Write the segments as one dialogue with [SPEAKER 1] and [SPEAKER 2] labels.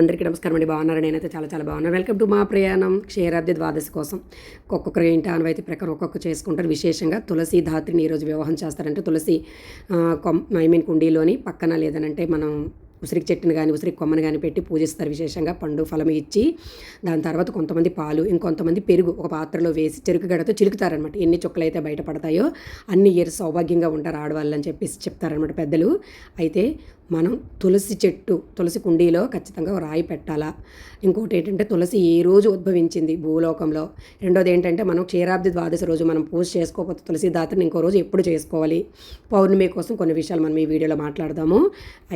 [SPEAKER 1] అందరికీ నమస్కారం అండి. బాగున్నారు? నేనైతే చాలా చాలా బాగున్నాను వెల్కమ్ టు మా ప్రయాణం క్షీరాబ్ది ద్వాదశి కోసం. ఒక్కొక్కరు ఏంటి ఆనవాయితీ ప్రకారం ఒక్కొక్క చేసుకుంటారు. విశేషంగా తులసి ధాత్రిని ఈరోజు వివాహం చేస్తారంటే తులసి ఐ మీన్ కుండీలోని పక్కన లేదనంటే మనం ఉసిరికి చెట్టుని కానీ ఉసిరికి కొమ్మను కానీ పెట్టి పూజిస్తారు. విశేషంగా పండు ఫలం ఇచ్చి దాని తర్వాత కొంతమంది పాలు ఇంకొంతమంది పెరుగు ఒక పాత్రలో వేసి చెరుకు గడతో చిలుకుతారనమాట ఎన్ని చుక్కలు అయితే బయటపడతాయో అన్ని ఇయర్స్ సౌభాగ్యంగా ఉంటారు ఆడవాళ్ళు అని చెప్పేసి చెప్తారనమాట పెద్దలు. అయితే మనం తులసి చెట్టు తులసి కుండీలో ఖచ్చితంగా రాయి పెట్టాలా? ఇంకోటి ఏంటంటే తులసి ఏ రోజు ఉద్భవించింది భూలోకంలో? రెండోది ఏంటంటే మనం క్షీరాబ్ది ద్వాదశి రోజు మనం పూజ చేసుకోకపోతే తులసి దాతని ఇంకో రోజు ఎప్పుడు చేసుకోవాలి? పౌర్ణమి కోసం కొన్ని విషయాలు మనం ఈ వీడియోలో మాట్లాడదాము.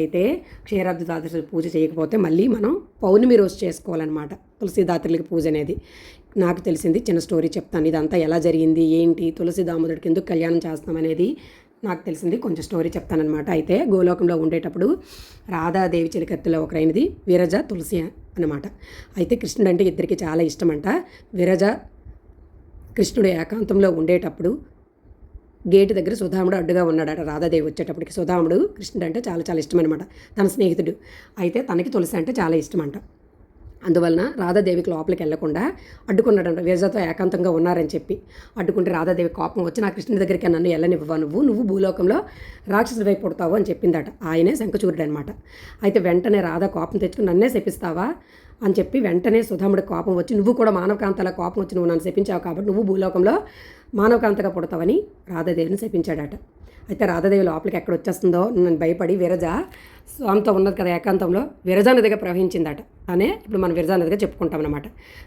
[SPEAKER 1] అయితే క్షీరాబ్ది ద్వాదశి పూజ చేయకపోతే మళ్ళీ మనం పౌర్ణమి రోజు చేసుకోవాలన్నమాట తులసిదాత్రులకి పూజ అనేది. నాకు తెలిసింది చిన్న స్టోరీ చెప్తాను. ఇదంతా ఎలా జరిగింది? ఏంటి? తులసి దామోదరుడికి ఎందుకు కళ్యాణం చేస్తాం అనేది నాకు తెలిసింది కొంచెం స్టోరీ చెప్తానమాట అయితే గోలోకంలో ఉండేటప్పుడు రాధాదేవి చిలికత్తులో ఒకరైనది విరజ తులసి అనమాట అయితే కృష్ణుడు అంటే ఇద్దరికి చాలా ఇష్టమంట. విరజ కృష్ణుడు ఏకాంతంలో ఉండేటప్పుడు గేటు దగ్గర సుధాముడు అడ్డుగా ఉన్నాడట. రాధాదేవి వచ్చేటప్పటికి సుధాముడు కృష్ణుడు అంటే చాలా చాలా ఇష్టం అనమాట తన స్నేహితుడు. అయితే తనకి తులసి అంటే చాలా ఇష్టమంట. అందువలన రాధాదేవికి లోపలికి వెళ్ళకుండా అడ్డుకున్నాడంట. విరజతో ఏకాంతంగా ఉన్నారని చెప్పి అడ్డుకుంటే రాధాదేవి కోపం వచ్చి నా కృష్ణుడి దగ్గరికి నన్ను వెళ్ళనివ్వ నువ్వు? నువ్వు భూలోకంలో రాక్షసుడి వైపు పుడతావు అని చెప్పిందట. ఆయనే శంఖచూరుడు అనమాట అయితే వెంటనే రాధా కోపం తెచ్చుకుని నన్నే శపిస్తావా? అని చెప్పి వెంటనే సుధాముడి కోపం వచ్చి నువ్వు కూడా మానవకాంతల కోపం వచ్చి నువ్వు నన్ను శపించావు కాబట్టి నువ్వు భూలోకంలో మానవకాంతగా పుడతావని రాధాదేవిని శపించాడట. అయితే రాధాదేవి లోపలికి ఎక్కడ వచ్చేస్తుందో నన్ను భయపడి విరజ స్వామితో ఉన్నది కదా ఏకాంతంలో విరజా నదిగా ప్రవహించిందట. అనే ఇప్పుడు మనం విరజా నదిగా చెప్పుకుంటాం అనమాట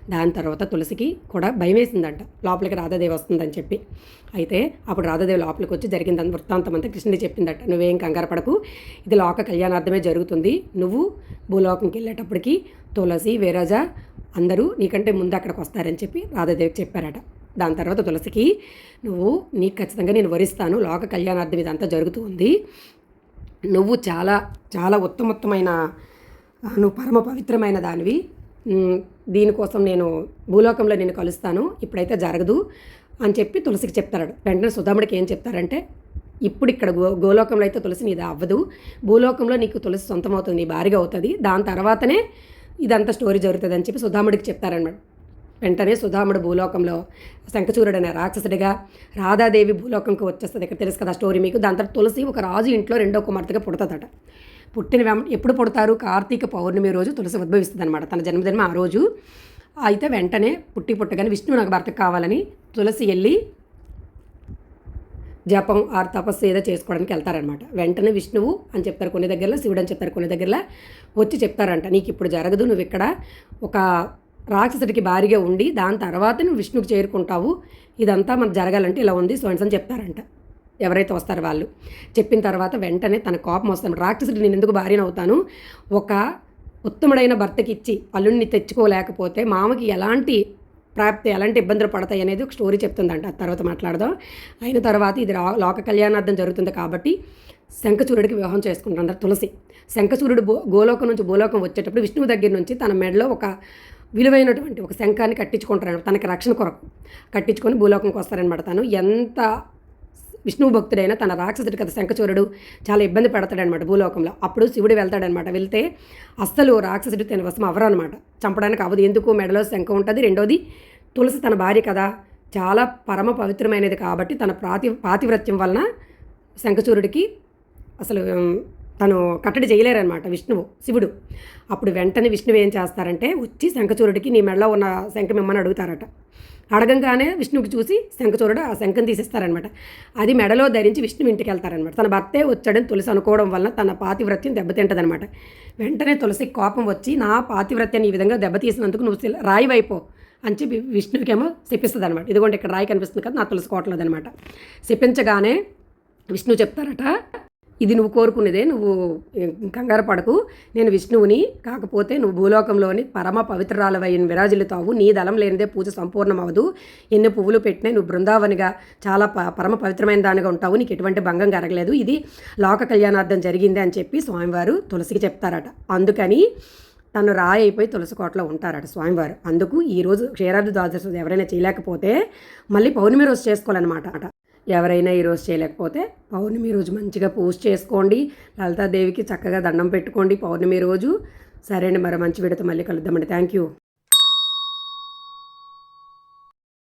[SPEAKER 1] దాని తర్వాత తులసికి కూడా భయం వేసిందంట. లోపలికి రాధాదేవి వస్తుందని చెప్పి. అయితే అప్పుడు రాధాదేవి లోపలికి వచ్చి జరిగిందని వృత్తాంతం అంతా కృష్ణుడి చెప్పిందట. నువ్వేం కంగారు పడకు. ఇది లోక కళ్యాణార్థమే జరుగుతుంది. నువ్వు భూలోకంకి వెళ్ళేటప్పటికి తులసి విరజ అందరూ నీకంటే ముందు అక్కడికి వస్తారని చెప్పి రాధాదేవికి చెప్పారట. దాని తర్వాత తులసికి నువ్వు నీకు ఖచ్చితంగా నేను వరిస్తాను. లోక కళ్యాణార్థం ఇదంతా జరుగుతుంది నువ్వు చాలా చాలా ఉత్తమోత్తమైన నువ్వు పరమ పవిత్రమైన దానివి. దీనికోసం నేను భూలోకంలో నేను కలుస్తాను. ఇప్పుడైతే జరగదు అని చెప్పి తులసికి చెప్తాడు వెంటనే సుధాముడికి ఏం చెప్తారంటే ఇప్పుడు ఇక్కడ గో గోలోకంలో అయితే తులసి నీది అవ్వదు. భూలోకంలో నీకు తులసి సొంతమవుతుంది నీ భారీగా అవుతుంది. దాని తర్వాతనే ఇదంతా స్టోరీ జరుగుతుంది అని చెప్పి సుధాముడికి చెప్తారనమాట వెంటనే సుధాముడు భూలోకంలో శంఖచూరుడు అనే రాక్షసుడిగా రాధాదేవి భూలోకంకి వచ్చేస్తుంది. ఇక్కడ తెలుసు కదా స్టోరీ మీకు? దాని తర్వాత తులసి ఒక రాజు ఇంట్లో రెండో కుమార్తెగా పుడతాదట. పుట్టిన ఎప్పుడు పుడతారు? కార్తీక పౌర్ణమి రోజు తులసి ఉద్భవిస్తుంది అనమాట తన జన్మదినం ఆ రోజు. అయితే వెంటనే పుట్టి పుట్టగానే విష్ణువు నాకు భర్త కావాలని తులసి వెళ్ళి జపం ఆరు తపస్సు ఏదో చేసుకోవడానికి వెళ్తారనమాట వెంటనే విష్ణువు అని చెప్తారు కొన్ని దగ్గరలో శివుడు అని చెప్తారు కొన్ని దగ్గరలో వచ్చి చెప్తారంట నీకు ఇప్పుడు జరగదు నువ్వు ఇక్కడ ఒక రాక్షసుడికి భారీగా ఉండి దాని తర్వాత నువ్వు విష్ణుకు చేరుకుంటావు ఇదంతా మనకు జరగాలంటే ఇలా ఉంది సోన్స్ అని చెప్తారంట. ఎవరైతే వస్తారో వాళ్ళు. చెప్పిన తర్వాత వెంటనే తన కోపం వస్తాను రాక్షసుడు నేను ఎందుకు భార్యను అవుతాను? ఒక ఉత్తముడైన భర్తకి ఇచ్చి అల్లుడిని తెచ్చుకోలేకపోతే మామకి ఎలాంటి ప్రాప్తి ఎలాంటి ఇబ్బందులు పడతాయి అనేది ఒక స్టోరీ చెప్తుందంట. తర్వాత మాట్లాడదాం. అయిన తర్వాత ఇది లోక కళ్యాణార్థం జరుగుతుంది కాబట్టి శంఖచూరుడికి వివాహం చేసుకుంటున్నారు తులసి. శంఖచూరుడు గోలోకం నుంచి భూలోకం వచ్చేటప్పుడు విష్ణువు దగ్గర నుంచి తన మెడలో ఒక విలువైనటువంటి ఒక శంఖాన్ని కట్టించుకుంటారు తనకి రక్షణ కొరకు కట్టించుకొని భూలోకంకి వస్తారనమాట తను. ఎంత విష్ణువు భక్తుడైన తన రాక్షసుడి కథ శంఖచూరుడు చాలా ఇబ్బంది పడతాడనమాట భూలోకంలో. అప్పుడు శివుడు వెళ్తాడనమాట వెళ్తే అస్సలు రాక్షసుడు తన వశం అవరనమాట చంపడానికి అవ్వదు. ఎందుకు? మెడలో శంఖం ఉంటుంది. రెండోది తులసి తన భార్య కదా. చాలా పరమ పవిత్రమైనది కాబట్టి తన ప్రాతి పాతివ్రత్యం వలన శంఖచూరుడికి అసలు తను కట్టడి చేయలేరనమాట విష్ణువు శివుడు. అప్పుడు వెంటనే విష్ణువు ఏం చేస్తారంటే వచ్చి శంఖచూరుడికి నీ మెడలో ఉన్న శంఖం ఇమ్మని అడుగుతారట. అడగంగానే విష్ణువుకి చూసి శంఖచూరుడు ఆ శంఖం తీసేస్తారనమాట అది మెడలో ధరించి విష్ణువు ఇంటికి వెళ్తారనమాట తన భర్తే వచ్చాడని తులసి అనుకోవడం వల్ల తన పాతివ్రత్యం దెబ్బతింటదనమాట వెంటనే తులసి కోపం వచ్చి నా పాతివ్రత్యాన్ని ఈ విధంగా దెబ్బతీసినందుకు నువ్వు రాయి వైపో అని చెప్పి విష్ణువుకేమో చెప్పిస్తుంది అనమాట ఇదిగోండి ఇక్కడ రాయి కనిపిస్తుంది కదా నా తులసి కోటలేదు అనమాట చెప్పించగానే విష్ణువు చెప్తారట ఇది నువ్వు కోరుకునేదే నువ్వు కంగారు పడకు. నేను విష్ణువుని కాకపోతే నువ్వు భూలోకంలోని పరమ పవిత్రాలవైన విరాజిల్లుతావు నీ దళం లేనిదే పూజ సంపూర్ణమవదు. ఎన్ని పువ్వులు పెట్టినా నువ్వు బృందావనిగా చాలా పరమ పవిత్రమైన దానిగా ఉంటావు. నీకు ఎటువంటి భంగం కరగలేదు. ఇది లోక కళ్యాణార్థం జరిగింది అని చెప్పి స్వామివారు తులసికి చెప్తారట. అందుకని తను రాయి అయిపోయి తులసి కోటలో ఉంటారట స్వామివారు. అందుకు ఈరోజు క్షీరాబ్ది ద్వాదశి ఎవరైనా చేయలేకపోతే మళ్ళీ పౌర్ణమి రోజు చేసుకోవాలన్నమాట ఎవరైనా ఈరోజు చేయలేకపోతే పౌర్ణమి రోజు మంచిగా పూజ చేసుకోండి. లలితాదేవికి చక్కగా దండం పెట్టుకోండి పౌర్ణమి రోజు. సరే అండి మరి మంచి విడత మళ్ళీ కలుద్దామండి. Thank you